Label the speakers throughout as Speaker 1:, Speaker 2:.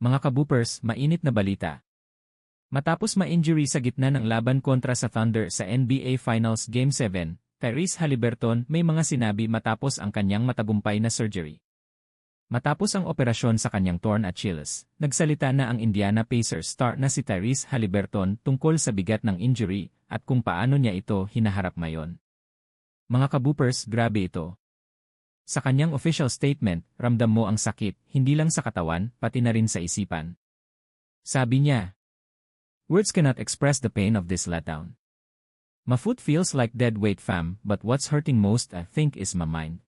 Speaker 1: Mga kabupers, mainit na balita. Matapos ma-injury sa gitna ng laban kontra sa Thunder sa NBA Finals Game 7, Tyrese Haliburton may mga sinabi matapos ang kanyang matagumpay na surgery. Matapos ang operasyon sa kanyang torn Achilles, nagsalita na ang Indiana Pacers star na si Tyrese Haliburton tungkol sa bigat ng injury at kung paano niya ito hinaharap ngayon. Mga kabupers, grabe ito. Sa kanyang official statement, ramdam mo ang sakit, hindi lang sa katawan, pati na rin sa isipan. Sabi niya, Words cannot express the pain of this letdown. My foot feels like dead weight fam, but what's hurting most I think is my mind.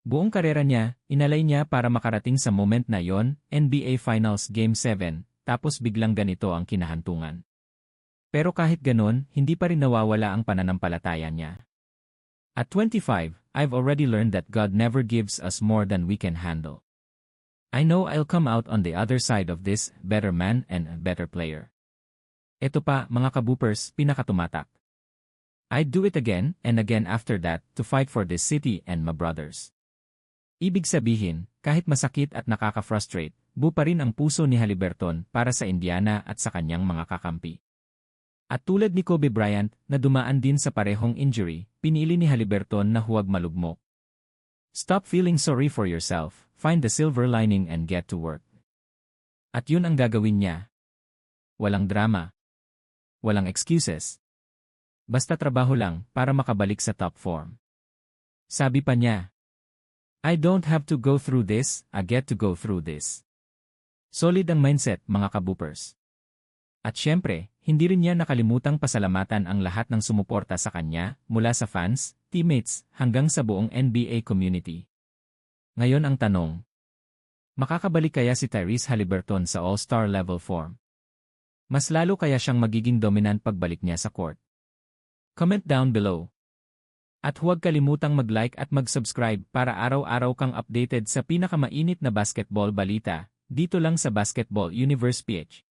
Speaker 1: Buong karera niya, inalay niya para makarating sa moment na yon, NBA Finals Game 7, tapos biglang ganito ang kinahantungan. Pero kahit ganon, hindi pa rin nawawala ang pananampalataya niya. At 25, I've already learned that God never gives us more than we can handle. I know I'll come out on the other side of this, better man and a better player. Ito pa, mga kabupers, pinakatumatak. I'd do it again and again after that to fight for this city and my brothers. Ibig sabihin, kahit masakit at nakaka-frustrate, bu pa rin ang puso ni Haliburton para sa Indiana at sa kanyang mga kakampi. At tulad ni Kobe Bryant na dumaan din sa parehong injury, pinili ni Haliburton na huwag malugmok. Stop feeling sorry for yourself, find the silver lining and get to work. At yun ang gagawin niya. Walang drama. Walang excuses. Basta trabaho lang para makabalik sa top form. Sabi pa niya, I don't have to go through this, I get to go through this. Solid ang mindset mga kabupers. At syempre, hindi rin niya nakalimutang pasalamatan ang lahat ng sumuporta sa kanya, mula sa fans, teammates, hanggang sa buong NBA community. Ngayon ang tanong. Makakabalik kaya si Tyrese Haliburton sa All-Star level form? Mas lalo kaya siyang magiging dominant pagbalik niya sa court? Comment down below. At huwag kalimutang mag-like at mag-subscribe para araw-araw kang updated sa pinakamainit na basketball balita, dito lang sa Basketball Universe PH.